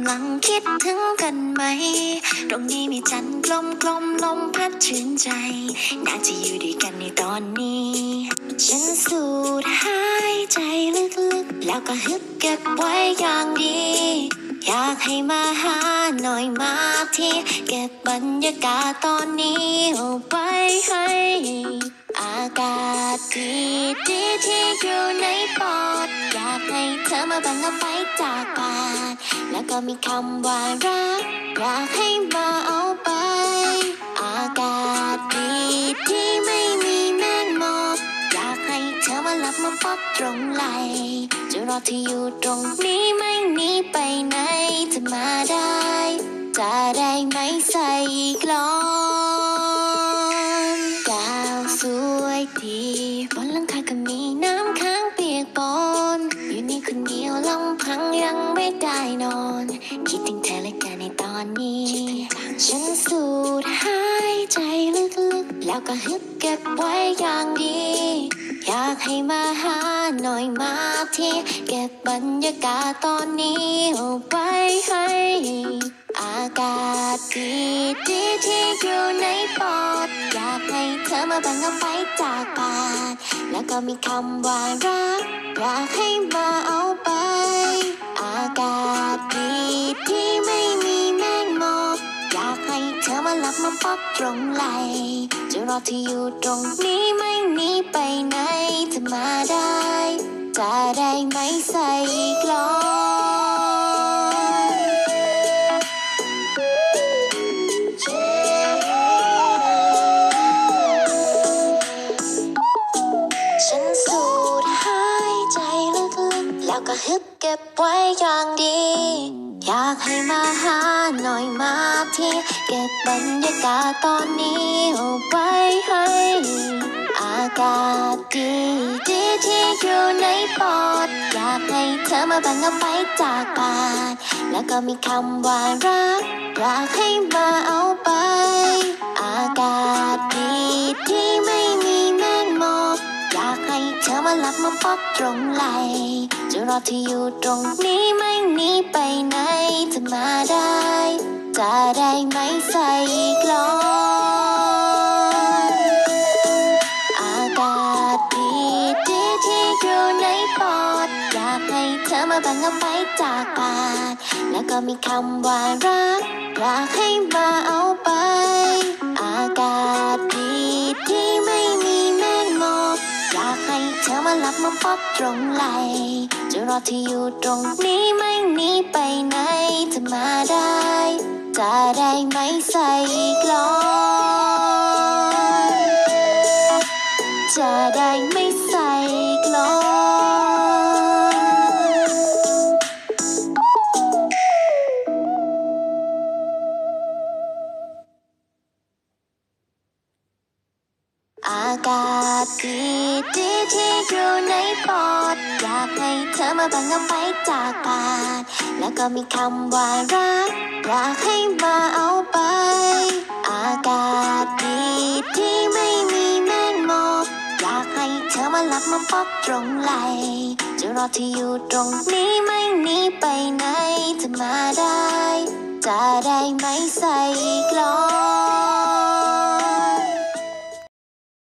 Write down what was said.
ำลังคิดถึงกันไหม ตรงนี้มีจันทร์กลมกลมลมพัดชื่นใจ น่าจะอยู่ด้วยกันในตอนนี้ ฉันสูดหายใจลึกๆ แล้วก็ฮึบเก็บไว้อย่างดี อยากให้มาหาหน่อยมาที่เก็บบรรยากาศตอนนี้เอาไว้ให้อากาศดีดีๆที่อยู่ในปอด อยากให้เธอมาบังเอาไปจากปาก ก็มีคำว่ารักอยากให้มาเอาไป อากาศดีที่ไม่มีแมงมอกอยากให้เธอมาหลับมาปักตรงไหลจะรอที่อยู่ตรงนี้ไม่หนีไปไหนจะมาได้ จะได้ไหมใส่กลอนดาวสวยดี อนคิดถึงเธอและกันในตอนนี้ ฉันสูดหายใจลึกๆ แล้วก็ฮึบเก็บไว้อย่างดี อยากให้มาหาหน่อยมาที่เก็บบรรยากาศตอนนี้เอาไว้ให้ อากาศดีดีๆที่อยู่ในปอด อยากให้เธอมาแบ่งเอาไปจากปาก แล้วก็มีคำว่ารัก อยากให้มาเอาไป มาหลับมาปักตรงไหลจะรอที่อยู่ตรงนี้ไม่หนีไปไหนจะมาได้ จะได้ไหมใส่กลอนฉันสูดหายใจลึกๆแล้วก็ฮึบเก็บไว้อย่างดีากให้มาหาหน่อยมาที่เก็บบรรยากาศตอนนี้เอาไว้ให้อากาศดีดีที่อยู่ในปอด อยากให้เธอมาแบ่งเอาไปจากปากแล้วก็มีคำว่ารักอยากให้มาเอาไป อากาศดีที่ไม่มีแมงมอกอยากให้เธอมาหลับมาปักตรงไหลจะรอที่อยู่ตรงนี้ไม่หนีไปไหน มาได้ จะได้ไหมใส่กลอนอากาศดีดีที่อยู่ในปอด อยากให้เธอมาแบ่งเอาไปจากปาก แล้วก็มีคำว่ารัก อยากให้มาเอาไป อากาศดีที่ไม่มีแมงมอกอยากให้เธอมาหลับมาปักตรงไหลจะรอที่อยู่ตรงนี้ไม่หนีไปไหน จะมาได้ จะได้ไหมใส่กลอนจะได้ไม่ใส่กลอนอากาศดีดีที่ากให้เธอมาแบ่งเอาไปจากปากแล้วก็มีคำว่ารักอยากให้มาเอาไป อากาศดีที่ไม่มีแมงมอกอยากให้เธอมาหลับมาปักตรงไหลจะรอที่อยู่ตรงนี้ไม่หนีไปไหนจะมาได้ จะได้ไหมใส่